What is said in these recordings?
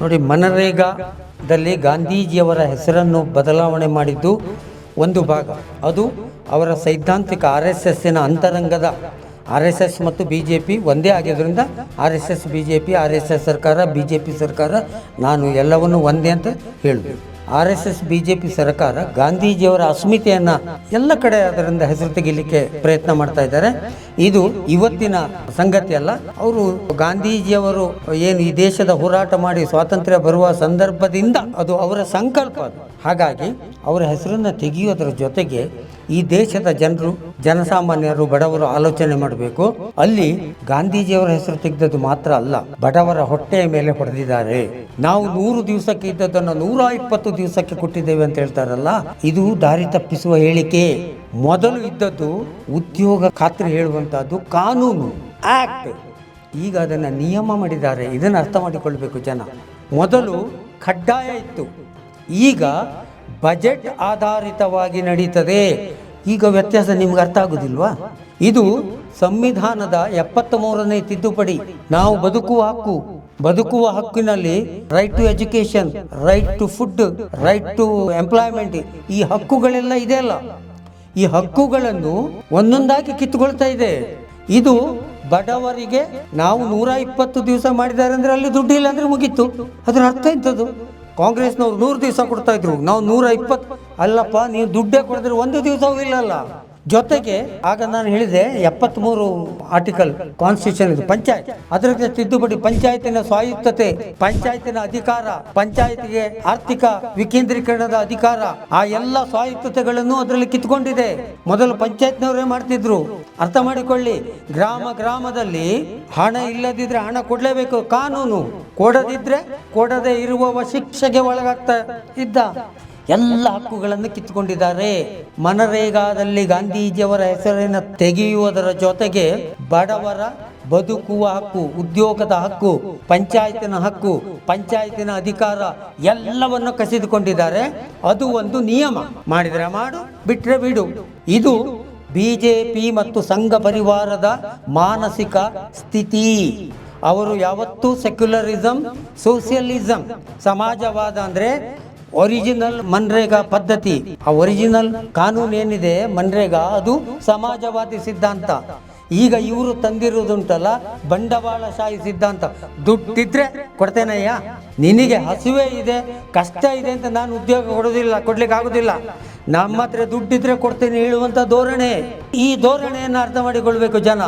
ನೋಡಿ, ಮನರೇಗಾದಲ್ಲಿ ಗಾಂಧೀಜಿಯವರ ಹೆಸರನ್ನು ಬದಲಾವಣೆ ಮಾಡಿದ್ದು ಒಂದು ಭಾಗ. ಅದು ಅವರ ಸೈದ್ಧಾಂತಿಕ ಆರ್ ಎಸ್ ಎಸ್ಸಿನ ಅಂತರಂಗದ ಆರ್ ಎಸ್ ಎಸ್ ಮತ್ತು ಬಿ ಜೆ ಪಿ ಒಂದೇ ಆಗಿದ್ದರಿಂದ R S S, B J P, R S S ಸರ್ಕಾರ, ಬಿ ಜೆ ಪಿ ಸರ್ಕಾರ, ನಾನು ಎಲ್ಲವನ್ನೂ ಒಂದೇ ಅಂತ ಹೇಳಿದೆ. R S S, B J P ಸರ್ಕಾರ ಗಾಂಧೀಜಿಯವರ ಅಸ್ಮಿತೆಯನ್ನು ಎಲ್ಲ ಕಡೆ ಅದರಿಂದ ಹೆಸರು ತೆಗಿಲಿಕ್ಕೆ ಪ್ರಯತ್ನ ಮಾಡ್ತಾ ಇದ್ದಾರೆ. ಇದು ಇವತ್ತಿನ ಸಂಗತಿ ಅಲ್ಲ. ಅವರು ಗಾಂಧೀಜಿಯವರು ಏನು ಈ ದೇಶದ ಹೋರಾಟ ಮಾಡಿ ಸ್ವಾತಂತ್ರ್ಯ ಬರುವ ಸಂದರ್ಭದಿಂದ ಅದು ಅವರ ಸಂಕಲ್ಪ ಅದು. ಹಾಗಾಗಿ ಅವರ ಹೆಸರನ್ನು ತೆಗೆಯೋದರ ಜೊತೆಗೆ ಈ ದೇಶದ ಜನರು, ಜನಸಾಮಾನ್ಯರು, ಬಡವರು ಆಲೋಚನೆ ಮಾಡಬೇಕು. ಅಲ್ಲಿ ಗಾಂಧೀಜಿಯವರ ಹೆಸರು ತೆಗೆದದ್ದು ಮಾತ್ರ ಅಲ್ಲ, ಬಡವರ ಹೊಟ್ಟೆಯ ಮೇಲೆ ಹೊಡೆದಿದ್ದಾರೆ. ನಾವು ನೂರು ದಿವಸಕ್ಕೆ ಇದ್ದದನ್ನು ನೂರ ಇಪ್ಪತ್ತು ದಿವಸಕ್ಕೆ ಕೊಟ್ಟಿದ್ದೇವೆ ಅಂತ ಹೇಳ್ತಾರಲ್ಲ, ಇದು ದಾರಿ ತಪ್ಪಿಸುವ ಹೇಳಿಕೆ. ಮೊದಲು ಇದ್ದದ್ದು ಉದ್ಯೋಗ ಖಾತ್ರಿ ಹೇಳುವಂತಹದ್ದು ಕಾನೂನು. ಆಕ್ಟ್ ಈಗ ಅದನ್ನು ನಿಯಮ ಮಾಡಿದ್ದಾರೆ. ಇದನ್ನು ಅರ್ಥ ಮಾಡಿಕೊಳ್ಬೇಕು ಜನ. ಮೊದಲು ಕಡ್ಡಾಯ ಇತ್ತು. ಈಗ ಬಜೆಟ್ ಆಧಾರಿತವಾಗಿ ನಡೀತದೆ. ಈಗ ವ್ಯತ್ಯಾಸ ನಿಮ್ಗೆ ಅರ್ಥ ಆಗುದಿಲ್ವಾ? ಇದು ಸಂವಿಧಾನದ ಎಪ್ಪತ್ತ ಮೂರನೇ ತಿದ್ದುಪಡಿ. ನಾವು ಬದುಕುವ ಹಕ್ಕು. ಬದುಕುವ ಹಕ್ಕಿನಲ್ಲಿ right to education right to food right to employment ಈ ಹಕ್ಕುಗಳೆಲ್ಲ ಇದೆ ಅಲ್ಲ. ಈ ಹಕ್ಕುಗಳನ್ನು ಒಂದೊಂದಾಗಿ ಕಿತ್ತುಕೊಳ್ತಾ ಇದೆ. ಇದು ಬಡವರಿಗೆ ನಾವು ನೂರ ಇಪ್ಪತ್ತು ದಿವಸ ಮಾಡಿದ್ದಾರೆ ಅಂದ್ರೆ ಅಲ್ಲಿ ದುಡ್ಡು ಇಲ್ಲ ಅಂದ್ರೆ ಮುಗೀತು. ಅದ್ರ ಅರ್ಥ ಇಂಥದ್ದು ಕಾಂಗ್ರೆಸ್ನವ್ರು ನೂರು ದಿವಸ ಕೊಡ್ತಾ ಇದ್ರು. ನಾವು ನೂರ ಇಪ್ಪತ್ತು ಅಲ್ಲಪ್ಪ, ನೀವು ದುಡ್ಡೇ ಕೊಡಿದ್ರೆ ಒಂದು ದಿವಸವೂ ಇಲ್ಲಲ್ಲ. ಜೊತೆಗೆ ಆಗ ನಾನು ಹೇಳಿದೆ ಎಪ್ಪತ್ಮೂರು ಆರ್ಟಿಕಲ್ ಕಾನ್ಸ್ಟಿಟ್ಯೂಷನ್ ಇದು, ಪಂಚಾಯತ್. ಅದರ ತಿದ್ದುಪಡಿ, ಪಂಚಾಯತಿನ ಸ್ವಾಯತ್ತತೆ, ಪಂಚಾಯತಿನ ಅಧಿಕಾರ, ಪಂಚಾಯತಿಗೆ ಆರ್ಥಿಕ ವಿಕೇಂದ್ರೀಕರಣದ ಅಧಿಕಾರ, ಆ ಎಲ್ಲ ಸ್ವಾಯತ್ತತೆಗಳನ್ನು ಅದರಲ್ಲಿ ಕಿತ್ಕೊಂಡಿದೆ. ಮೊದಲು ಪಂಚಾಯತ್ನವರೇ ಮಾಡ್ತಿದ್ರು. ಅರ್ಥ ಮಾಡಿಕೊಳ್ಳಿ, ಗ್ರಾಮ ಗ್ರಾಮದಲ್ಲಿ ಹಣ ಇಲ್ಲದಿದ್ರೆ ಹಣ ಕೊಡಲೇಬೇಕು, ಕಾನೂನು. ಕೊಡದಿದ್ರೆ ಕೊಡದೆ ಇರುವವ ಶಿಕ್ಷೆಗೆ ಒಳಗಾಗ್ತಾ ಇದ್ದ. ಎಲ್ಲ ಹಕ್ಕುಗಳನ್ನು ಕಿತ್ತುಕೊಂಡಿದ್ದಾರೆ. ಮನರೇಗಾದಲ್ಲಿ ಗಾಂಧೀಜಿಯವರ ಹೆಸರನ್ನು ತೆಗೆಯುವುದರ ಜೊತೆಗೆ ಬಡವರ ಬದುಕುವ ಹಕ್ಕು, ಉದ್ಯೋಗದ ಹಕ್ಕು, ಪಂಚಾಯತಿನ ಹಕ್ಕು, ಪಂಚಾಯತಿನ ಅಧಿಕಾರ ಎಲ್ಲವನ್ನು ಕಸಿದುಕೊಂಡಿದ್ದಾರೆ. ಅದು ಒಂದು ನಿಯಮ. ಮಾಡಿದರೆ ಮಾಡು, ಬಿಟ್ರೆ ಬಿಡು. ಇದು ಬಿಜೆಪಿ ಮತ್ತು ಸಂಘ ಪರಿವಾರದ ಮಾನಸಿಕ ಸ್ಥಿತಿ. ಅವರು ಯಾವತ್ತೂ ಸೆಕ್ಯುಲರಿಸಂ ಸೋಷಿಯಲಿಸಂ ಸಮಾಜವಾದ ಅಂದ್ರೆ ಒರಿಜಿನಲ್ ಮನ್ರೇಗಾ ಪದ್ಧತಿ. ಆ ಒರಿಜಿನಲ್ ಕಾನೂನು ಏನಿದೆ ಮನ್ರೇಗಾ ಅದು ಸಮಾಜವಾದಿ ಸಿದ್ಧಾಂತ. ಈಗ ಇವರು ತಂದಿರುವುದುಂಟಲ್ಲ ಬಂಡವಾಳಶಾಹಿ ಸಿದ್ಧಾಂತ. ದುಡ್ಡಿದ್ರೆ ಕೊಡ್ತೇನಯ್ಯ ನಿನಗೆ ಹಸುವೆ ಇದೆ, ಕಷ್ಟ ಇದೆ ಅಂತ ನಾನು ಉದ್ಯೋಗ ಕೊಡೋದಿಲ್ಲ ಕೊಡ್ಲಿಕ್ಕೆ ಆಗುದಿಲ್ಲ ನಮ್ಮ ಹತ್ರ ದುಡ್ಡಿದ್ರೆ ಕೊಡ್ತೇನೆ ಹೇಳುವಂತ ಧೋರಣೆ. ಈ ಧೋರಣೆಯನ್ನು ಅರ್ಥ ಮಾಡಿಕೊಳ್ಬೇಕು ಜನ.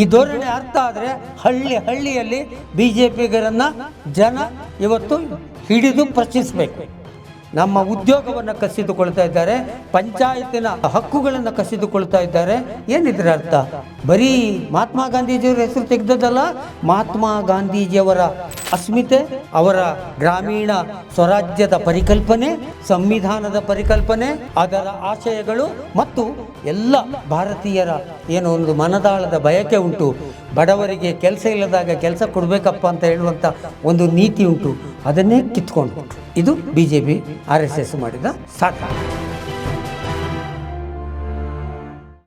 ಈ ಧೋರಣೆ ಅರ್ಥ ಆದ್ರೆ ಹಳ್ಳಿ ಹಳ್ಳಿಯಲ್ಲಿ ಬಿಜೆಪಿಗರನ್ನ ಜನ ಇವತ್ತು ಹಿಡಿದು ಪ್ರಶ್ನಿಸಬೇಕು. ನಮ್ಮ ಉದ್ಯೋಗವನ್ನು ಕಸಿದುಕೊಳ್ತಾ ಇದ್ದಾರೆ, ಪಂಚಾಯತಿನ ಹಕ್ಕುಗಳನ್ನು ಕಸಿದುಕೊಳ್ತಾ ಇದ್ದಾರೆ. ಏನಿದ್ರ ಅರ್ಥ? ಬರೀ ಮಹಾತ್ಮ ಗಾಂಧೀಜಿಯವರ ಹೆಸರು ತೆಗೆದದಲ್ಲ ಮಹಾತ್ಮ ಗಾಂಧೀಜಿಯವರ ಅಸ್ಮಿತೆ, ಅವರ ಗ್ರಾಮೀಣ ಸ್ವರಾಜ್ಯದ ಪರಿಕಲ್ಪನೆ, ಸಂವಿಧಾನದ ಪರಿಕಲ್ಪನೆ, ಅದರ ಆಶಯಗಳು ಮತ್ತು ಎಲ್ಲ ಭಾರತೀಯರ ಏನೋ ಒಂದು ಮನದಾಳದ ಬಯಕೆ ಉಂಟು. ಬಡವರಿಗೆ ಕೆಲಸ ಇಲ್ಲದಾಗ ಕೆಲಸ ಕೊಡಬೇಕಪ್ಪ ಅಂತ ಹೇಳುವಂಥ ಒಂದು ನೀತಿ ಉಂಟು. ಅದನ್ನೇ ಕಿತ್ಕೊಂಡು ಇದು B J P R S S ಮಾಡಿದ ಸಾಧನೆ.